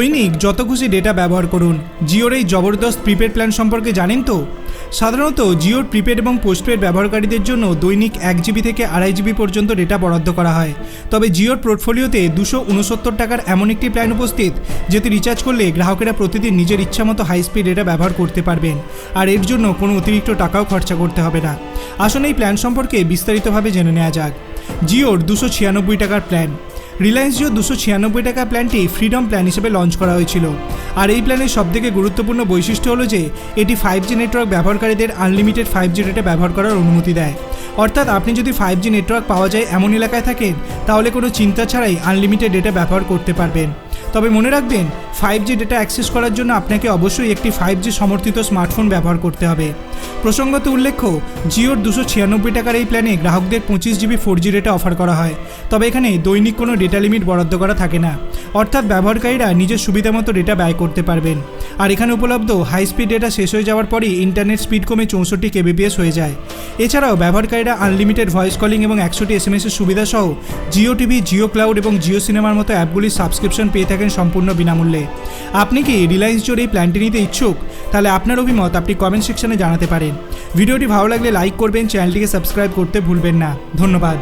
দৈনিক যত খুশি ডেটা ব্যবহার করুন। জিওর এই জবরদস্ত প্রিপেড প্ল্যান সম্পর্কে জানেন তো? সাধারণত জিওর প্রিপেড এবং পোস্টপেড ব্যবহারকারীদের জন্য দৈনিক এক জিবি থেকে আড়াই জিবি পর্যন্ত ডেটা বরাদ্দ করা হয়। তবে জিওর পোর্টফোলিওতে দুশো উনসত্তর টাকার এমন একটি প্ল্যান উপস্থিত, যেটি রিচার্জ করলে গ্রাহকেরা প্রতিদিন নিজের ইচ্ছামতো হাই স্পিড ডেটা ব্যবহার করতে পারবেন। আর এর জন্য কোনো অতিরিক্ত টাকাও খরচা করতে হবে না। আসলে এই প্ল্যান সম্পর্কে বিস্তারিতভাবে জেনে নেওয়া যাক। জিওর দুশো ছিয়ানব্বই টাকার প্ল্যান রিলায়েন্স জিও দুশো ছিয়ানব্বই টাকা প্ল্যানটি ফ্রিডম প্ল্যান হিসেবে লঞ্চ করা হয়েছিল। আর এই প্ল্যানের সবথেকে গুরুত্বপূর্ণ বৈশিষ্ট্য হলো যে, এটি ফাইভ জি নেটওয়ার্ক ব্যবহারকারীদের আনলিমিটেড ফাইভ জি ডেটা ব্যবহার করার অনুমতি দেয়। অর্থাৎ আপনি যদি ফাইভ জি নেটওয়ার্ক পাওয়া যায় এমন এলাকায় থাকেন, তাহলে কোনো চিন্তা ছাড়াই আনলিমিটেড ডেটা ব্যবহার করতে পারবেন। তবে মনে রাখবেন ফাইভ জি ডেটা অ্যাক্সেস করার জন্য আপনাকে অবশ্যই একটি ফাইভ জি সমর্থিত স্মার্টফোন ব্যবহার করতে হবে। প্রসঙ্গত উল্লেখ্য, জিওর দুশো ছিয়ানব্বই টাকার এই প্ল্যানে গ্রাহকদের পঁচিশ GB four G data offer করা হয়। তবে এখানে দৈনিক কোনো ডেটা লিমিট বরাদ্দ করা থাকে না। অর্থাৎ ব্যবহারকারীরা নিজের সুবিধা মতো ডেটা ব্যয় করতে পারবেন। আর এখানে উপলব্ধ হাই স্পিড ডেটা শেষ হয়ে যাওয়ার পরই ইন্টারনেট স্পিড কমে চৌষট্টি কেবিপিএস হয়ে যায়। এছাড়াও ব্যবহারকারীরা আনলিমিটেড ভয়েস কলিং এবং একশোটি এস এম এর সুবিধা সহ জিও টিভি জিও ক্লাউড এবং জিও সিনেমার মতো অ্যাপগুলির সাবস্ক্রিপশন পেয়ে থাকেন সম্পূর্ণ বিনামূল্যে। আপনি কি রিলায়েন্স জোর এই প্ল্যানটি নিতে ইচ্ছুক? তাহলে আপনার অভিমত আপনি কমেন্ট সেকশনে জানাতে পারেন। ভিডিওটি ভালো লাগলে লাইক করবেন চ্যানেলটিকে সাবস্ক্রাইব করতে ভুলবেন না। ধন্যবাদ।